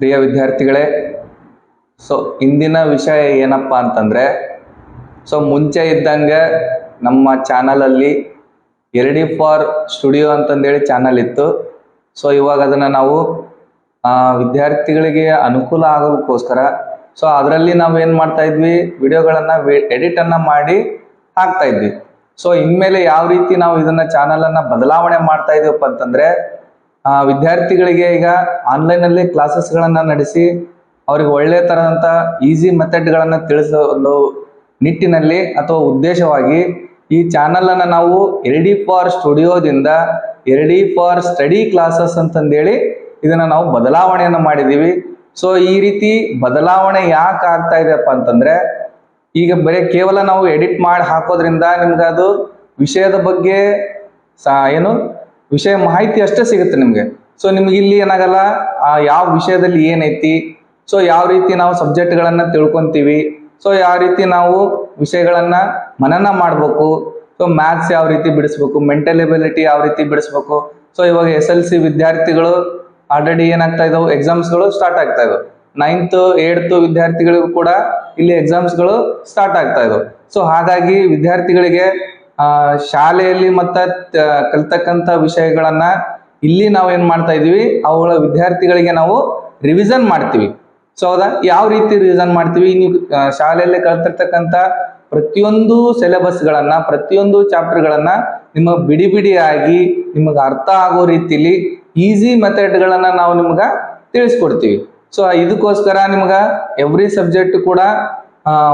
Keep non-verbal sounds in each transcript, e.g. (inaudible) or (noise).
ಪ್ರಿಯ ವಿದ್ಯಾರ್ಥಿಗಳೇ, ಸೊ ಇಂದಿನ ವಿಷಯ ಏನಪ್ಪ ಅಂತಂದರೆ, ಸೊ ಮುಂಚೆ ಇದ್ದಂಗೆ ನಮ್ಮ ಚಾನಲಲ್ಲಿ ಎರಡಿ ಫಾರ್ ಸ್ಟುಡಿಯೋ ಅಂತಂದೇಳಿ ಚಾನಲ್ ಇತ್ತು. ಸೊ ಇವಾಗ ಅದನ್ನು ನಾವು ವಿದ್ಯಾರ್ಥಿಗಳಿಗೆ ಅನುಕೂಲ ಆಗೋದಕ್ಕೋಸ್ಕರ, ಸೊ ಅದರಲ್ಲಿ ನಾವು ಏನು ಮಾಡ್ತಾ ಇದ್ವಿ, ವಿಡಿಯೋಗಳನ್ನು ಎಡಿಟನ್ನು ಮಾಡಿ ಹಾಕ್ತಾ ಇದ್ವಿ. ಸೊ ಇನ್ಮೇಲೆ ಯಾವ ರೀತಿ ನಾವು ಇದನ್ನ ಚಾನಲನ್ನು ಬದಲಾವಣೆ ಮಾಡ್ತಾ ಇದೀವಪ್ಪ ಅಂತಂದರೆ ವಿದ್ಯಾರ್ಥಿಗಳಿಗೆ ಈಗ ಆನ್ಲೈನಲ್ಲಿ ಕ್ಲಾಸಸ್ಗಳನ್ನು ನಡೆಸಿ ಅವ್ರಿಗೆ ಒಳ್ಳೆಯ ಥರದಂಥ ಈಸಿ ಮೆಥಡ್ಗಳನ್ನು ತಿಳಿಸೋ ಒಂದು ನಿಟ್ಟಿನಲ್ಲಿ ಅಥವಾ ಉದ್ದೇಶವಾಗಿ ಈ ಚಾನಲನ್ನು ನಾವು L D for ಸ್ಟುಡಿಯೋದಿಂದ L D for study classes ಅಂತಂದೇಳಿ ಇದನ್ನು ನಾವು ಬದಲಾವಣೆಯನ್ನು ಮಾಡಿದ್ದೀವಿ ಸೊ ಈ ರೀತಿ ಬದಲಾವಣೆ ಯಾಕೆ ಆಗ್ತಾ ಇದೆಯಪ್ಪ ಅಂತಂದರೆ ಈಗ ಬರೀ ಕೇವಲ ನಾವು ಎಡಿಟ್ ಮಾಡಿ ಹಾಕೋದ್ರಿಂದ ನಿಮ್ಗೆ ಅದು ವಿಷಯದ ಬಗ್ಗೆ ಏನು ವಿಷಯ ಮಾಹಿತಿ ಅಷ್ಟೇ ಸಿಗುತ್ತೆ ನಿಮಗೆ. ಸೊ ನಿಮ್ಗೆ ಇಲ್ಲಿ ಏನಾಗಲ್ಲ, ಆ ಯಾವ ವಿಷಯದಲ್ಲಿ ಏನೈತಿ ಸೊ ಯಾವ ರೀತಿ ನಾವು ಸಬ್ಜೆಕ್ಟ್ಗಳನ್ನು ತಿಳ್ಕೊಂತೀವಿ ಸೊ ಯಾವ ರೀತಿ ನಾವು ವಿಷಯಗಳನ್ನು ಮನನ ಮಾಡಬೇಕು ಸೊ ಮ್ಯಾಥ್ಸ್ ಯಾವ ರೀತಿ ಬಿಡಿಸ್ಬೇಕು ಮೆಂಟಲ್ ಎಬಿಲಿಟಿ ಯಾವ ರೀತಿ ಬಿಡಿಸ್ಬೇಕು ಸೊ ಇವಾಗ ಎಸ್ ಎಲ್ ಸಿ ವಿದ್ಯಾರ್ಥಿಗಳು ಆಲ್ರೆಡಿ ಏನಾಗ್ತಾ ಇದಾವೆ ಎಕ್ಸಾಮ್ಸ್ಗಳು ಸ್ಟಾರ್ಟ್ ಆಗ್ತಾ ಇದಾವೆ. ನೈನ್ತ್ ವಿದ್ಯಾರ್ಥಿಗಳಿಗೂ ಕೂಡ ಇಲ್ಲಿ ಎಕ್ಸಾಮ್ಸ್ಗಳು ಸ್ಟಾರ್ಟ್ ಆಗ್ತಾ ಇದಾವೆ. ಸೊ ಹಾಗಾಗಿ ವಿದ್ಯಾರ್ಥಿಗಳಿಗೆ ಶಾಲೆಯಲ್ಲಿ ಮತ್ತ ಕಲ್ತಕ್ಕಂಥ ವಿಷಯಗಳನ್ನ ಇಲ್ಲಿ ನಾವು ಏನ್ ಮಾಡ್ತಾ ಇದೀವಿ ಅವುಗಳ ವಿದ್ಯಾರ್ಥಿಗಳಿಗೆ ನಾವು ರಿವಿಸನ್ ಮಾಡ್ತೀವಿ. ಸೊ ಹೌದಾ? ಯಾವ ರೀತಿ ರಿವಿಸನ್ ಮಾಡ್ತೀವಿ? ನೀವು ಶಾಲೆಯಲ್ಲಿ ಕಲ್ತಿರ್ತಕ್ಕಂಥ ಪ್ರತಿಯೊಂದು ಸಿಲೆಬಸ್ಗಳನ್ನ ಪ್ರತಿಯೊಂದು ಚಾಪ್ಟರ್ಗಳನ್ನ ನಿಮಗೆ ಬಿಡಿ ಬಿಡಿಯಾಗಿ ನಿಮಗೆ ಅರ್ಥ ಆಗೋ ರೀತಿಲಿ ಈಸಿ ಮೆಥಡ್ಗಳನ್ನ ನಾವು ನಿಮ್ಗೆ ತಿಳಿಸ್ಕೊಡ್ತೀವಿ. ಸೊ ಇದಕ್ಕೋಸ್ಕರ ನಿಮ್ಗೆ ಎವ್ರಿ ಸಬ್ಜೆಕ್ಟ್ ಕೂಡ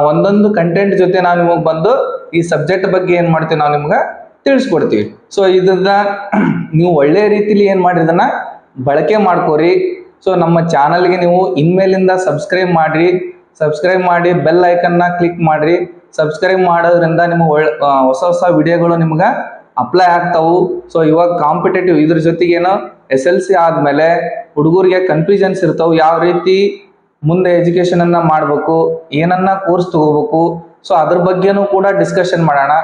ಒಂದೊಂದು ಕಂಟೆಂಟ್ ಜೊತೆ ನಾವು ನಿಮಗೆ ಬಂದು ಈ ಸಬ್ಜೆಕ್ಟ್ ಬಗ್ಗೆ ಏನು ಮಾಡ್ತೀವಿ ನಾವು ನಿಮ್ಗೆ ತಿಳಿಸ್ಕೊಡ್ತೀವಿ. ಸೊ ಇದನ್ನ (clears throat) ನೀವು ಒಳ್ಳೆ ರೀತಿಲಿ ಏನು ಮಾಡಿ ಇದನ್ನ ಬಳಕೆ ಮಾಡ್ಕೋರಿ. ಸೊ ನಮ್ಮ ಚಾನಲ್ಗೆ ನೀವು ಇನ್ಮೇಲಿಂದ ಸಬ್ಸ್ಕ್ರೈಬ್ ಮಾಡ್ರಿ. ಸಬ್ಸ್ಕ್ರೈಬ್ ಮಾಡಿ ಬೆಲ್ ಐಕನ್ನ ಕ್ಲಿಕ್ ಮಾಡ್ರಿ. ಸಬ್ಸ್ಕ್ರೈಬ್ ಮಾಡೋದ್ರಿಂದ ನಿಮ್ಗೆ ಒಳ್ಳೆ ಹೊಸ ಹೊಸ ವಿಡಿಯೋಗಳು ನಿಮ್ಗೆ ಅಪ್ಲೈ ಆಗ್ತಾವು. ಸೊ ಇವಾಗ ಕಾಂಪಿಟೇಟಿವ್ ಇದ್ರ ಜೊತೆಗೆ ಏನು ಎಸ್ ಎಲ್ ಸಿ ಆದಮೇಲೆ ಹುಡುಗರಿಗೆ ಕನ್ಫ್ಯೂಷನ್ಸ್ ಇರ್ತಾವೆ. ಯಾವ ರೀತಿ ಮುಂದೆ ಎಜುಕೇಶನ್ ಅನ್ನ ಮಾಡಬೇಕು, ಏನನ್ನ ಕೋರ್ಸ್ ತಗೋಬೇಕು. ಸೊ ಅದ್ರ ಬಗ್ಗೆನೂ ಕೂಡ ಡಿಸ್ಕಷನ್ ಮಾಡೋಣ.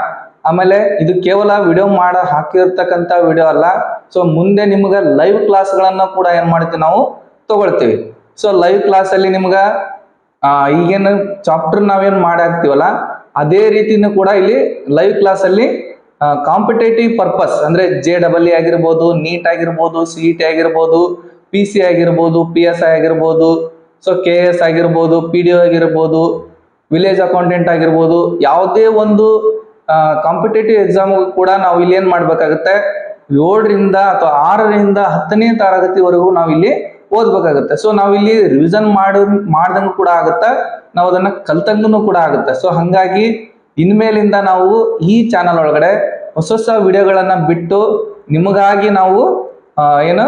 ಆಮೇಲೆ ಇದು ಕೇವಲ ವಿಡಿಯೋ ಮಾಡ ಹಾಕಿರ್ತಕ್ಕಂಥ ವಿಡಿಯೋ ಅಲ್ಲ. ಸೊ ಮುಂದೆ ನಿಮ್ಗೆ ಲೈವ್ ಕ್ಲಾಸ್ಗಳನ್ನ ಕೂಡ ಏನ್ ಮಾಡ್ತೀವಿ ನಾವು ತಗೊಳ್ತೀವಿ. ಸೊ ಲೈವ್ ಕ್ಲಾಸಲ್ಲಿ ನಿಮ್ಗೆ ಈಗೇನು ಚಾಪ್ಟರ್ ನಾವೇನು ಮಾಡಿ ಅದೇ ರೀತಿನೂ ಕೂಡ ಇಲ್ಲಿ ಲೈವ್ ಕ್ಲಾಸಲ್ಲಿ ಕಾಂಪಿಟೇಟಿವ್ ಪರ್ಪಸ್ ಅಂದ್ರೆ ಜೆ ಡಬಲ್ ಇ ಆಗಿರ್ಬೋದು ನೀಟ್ ಆಗಿರ್ಬೋದು ಸಿ ಇ ಟಿ ಆಗಿರ್ಬೋದು ಪಿ ಸಿ ಆಗಿರ್ಬೋದು ಪಿ ಎಸ್ ಐ ಆಗಿರ್ಬೋದು ಸೊ ಕೆ ಎಸ್ ಆಗಿರ್ಬೋದು ಪಿ ಡಿ ಒ ಆಗಿರ್ಬೋದು ವಿಲೇಜ್ ಅಕೌಂಟೆಂಟ್ ಆಗಿರ್ಬೋದು, ಯಾವುದೇ ಒಂದು ಕಾಂಪಿಟೇಟಿವ್ ಎಕ್ಸಾಮ್ ಕೂಡ ನಾವು ಇಲ್ಲಿ ಏನು ಮಾಡಬೇಕಾಗುತ್ತೆ? ಏಳರಿಂದ ಅಥವಾ ಆರರಿಂದ ಹತ್ತನೇ ತರಗತಿವರೆಗೂ ನಾವು ಇಲ್ಲಿ ಓದ್ಬೇಕಾಗುತ್ತೆ. ಸೊ ನಾವು ಇಲ್ಲಿ ರಿವಿಷನ್ ಮಾಡ, ಮಾಡ್ದಂಗೂ ಕೂಡ ಆಗುತ್ತೆ. ನಾವು ಅದನ್ನ ಕಲ್ತಂಗೂ ಕೂಡ ಆಗುತ್ತೆ. ಸೊ ಹಂಗಾಗಿ ಇನ್ಮೇಲಿಂದ ನಾವು ಈ ಚಾನಲ್ ಒಳಗಡೆ ಹೊಸ ಹೊಸ ವಿಡಿಯೋಗಳನ್ನು ಬಿಟ್ಟು ನಿಮಗಾಗಿ ನಾವು ಏನು?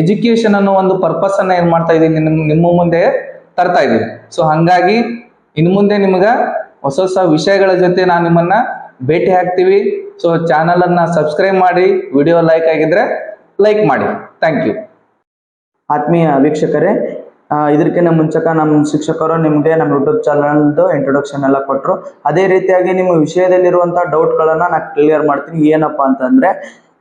ಎಜುಕೇಶನ್ ಅನ್ನೋ ಒಂದು ಪರ್ಪಸ್ ಅನ್ನ ಏನ್ ಮಾಡ್ತಾ ಇದೀನಿ, ನಿಮ್, ನಿಮ್ಮ ಮುಂದೆ ತರ್ತಾ ಇದ್ದೀನಿ ಸೊ ಹಂಗಾಗಿ ಇನ್ನು ಮುಂದೆ ನಿಮ್ಗ ಹೊಸ ಹೊಸ ವಿಷಯಗಳ ಜೊತೆ ನಾನು ನಿಮ್ಮನ್ನ ಭೇಟಿ ಹಾಕ್ತೀವಿ. ಸೊ ಚಾನಲ್ ಅನ್ನ ಸಬ್ಸ್ಕ್ರೈಬ್ ಮಾಡಿ ವಿಡಿಯೋ ಲೈಕ್ ಆಗಿದ್ರೆ ಲೈಕ್ ಮಾಡಿ. ಥ್ಯಾಂಕ್ ಯು ಆತ್ಮೀಯ ವೀಕ್ಷಕರೇ ಇದಕ್ಕಿಂತ ಮುಂಚಕ ನಮ್ಮ ಶಿಕ್ಷಕರು ನಿಮಗೆ ನಮ್ಮ ಯೂಟ್ಯೂಬ್ ಚಾನಲ್ದು ಇಂಟ್ರೊಡಕ್ಷನ್ ಎಲ್ಲ ಕೊಟ್ಟರು ಅದೇ ರೀತಿಯಾಗಿ ನಿಮ್ಮ ವಿಷಯದಲ್ಲಿರುವಂಥ ಡೌಟ್ಗಳನ್ನು ನಾನು ಕ್ಲಿಯರ್ ಮಾಡ್ತೀನಿ. ಏನಪ್ಪ ಅಂತಂದರೆ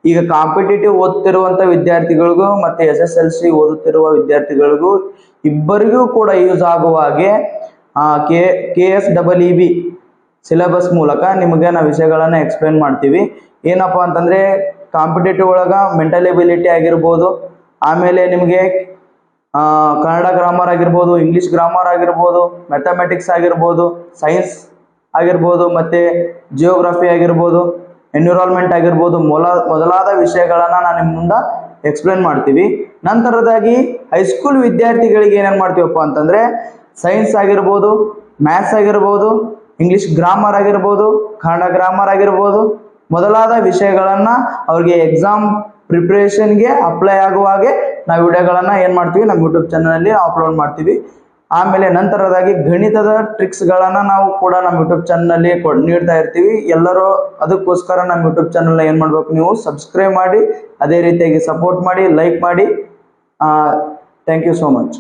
ಈಗ ಕಾಂಪಿಟೇಟಿವ್ ಓದ್ತಿರುವಂತ ವಿದ್ಯಾರ್ಥಿಗಳಿಗೂ ಮತ್ತೆ ಎಸ್ ಎಸ್ ಎಲ್ ಸಿ ಓದುತ್ತಿರುವ ವಿದ್ಯಾರ್ಥಿಗಳಿಗೂ ಇಬ್ಬರಿಗೂ ಕೂಡ ಯೂಸ್ ಆಗುವ ಹಾಗೆ K K S double E B syllabus ಮೂಲಕ ನಿಮಗೆ ನಾವು ವಿಷಯಗಳನ್ನು ಎಕ್ಸ್ಪ್ಲೇನ್ ಮಾಡ್ತೀವಿ. ಏನಪ್ಪ ಅಂತಂದರೆ ಕಾಂಪಿಟೇಟಿವ್ ಒಳಗೆ ಮೆಂಟಲ್ ಎಬಿಲಿಟಿ ಆಗಿರ್ಬೋದು, ಆಮೇಲೆ ನಿಮಗೆ ಕನ್ನಡ ಗ್ರಾಮರ್ ಆಗಿರ್ಬೋದು ಇಂಗ್ಲೀಷ್ ಗ್ರಾಮರ್ ಆಗಿರ್ಬೋದು ಮ್ಯಾಥಮೆಟಿಕ್ಸ್ ಆಗಿರ್ಬೋದು ಸೈನ್ಸ್ ಆಗಿರ್ಬೋದು, ಮತ್ತು ಜಿಯೋಗ್ರಫಿ ಆಗಿರ್ಬೋದು ಎನ್ವಿರಾನ್ಮೆಂಟ್ ಆಗಿರ್ಬೋದು ಮೊಲ, ಮೊದಲಾದ ವಿಷಯಗಳನ್ನು ನಾನು ನಿಮ್ಮ ಮುಂದೆ ಎಕ್ಸ್ಪ್ಲೇನ್ ಮಾಡ್ತೀವಿ. ನಂತರದಾಗಿ ಹೈಸ್ಕೂಲ್ ವಿದ್ಯಾರ್ಥಿಗಳಿಗೆ ಏನೇನು ಮಾಡ್ತೀವಪ್ಪ ಅಂತಂದರೆ ಸೈನ್ಸ್ ಆಗಿರ್ಬೋದು ಮ್ಯಾಥ್ಸ್ ಆಗಿರ್ಬೋದು ಇಂಗ್ಲೀಷ್ ಗ್ರಾಮರ್ ಆಗಿರ್ಬೋದು ಕನ್ನಡ ಗ್ರಾಮರ್ ಆಗಿರ್ಬೋದು, ಮೊದಲಾದ ವಿಷಯಗಳನ್ನು ಅವ್ರಿಗೆ ಎಕ್ಸಾಮ್ ಪ್ರಿಪ್ರೇಷನ್ಗೆ ಅಪ್ಲೈ ಆಗುವ ಹಾಗೆ ನಾವು ವಿಡಿಯೋಗಳನ್ನು ಏನು ಮಾಡ್ತೀವಿ ನಮ್ಮ ಯೂಟ್ಯೂಬ್ ಚಾನಲಲ್ಲಿ ಅಪ್ಲೋಡ್ ಮಾಡ್ತೀವಿ. ಆಮೇಲೆ ನಂತರದಾಗಿ ಗಣಿತದ ಟ್ರಿಕ್ಸ್ಗಳನ್ನು ನಾವು ಕೂಡ ನಮ್ಮ ಯೂಟ್ಯೂಬ್ ಚಾನಲ್ನಲ್ಲಿ ಕೊಡ್ ನೀಡ್ತಾ ಇರ್ತೀವಿ. ಎಲ್ಲರೂ ಅದಕ್ಕೋಸ್ಕರ ನಮ್ಮ ಯೂಟ್ಯೂಬ್ ಚಾನಲ್ನ ಏನು ಮಾಡಬೇಕು ನೀವು? ಸಬ್ಸ್ಕ್ರೈಬ್ ಮಾಡಿ, ಅದೇ ರೀತಿಯಾಗಿ ಸಪೋರ್ಟ್ ಮಾಡಿ ಲೈಕ್ ಮಾಡಿ. Thank you so much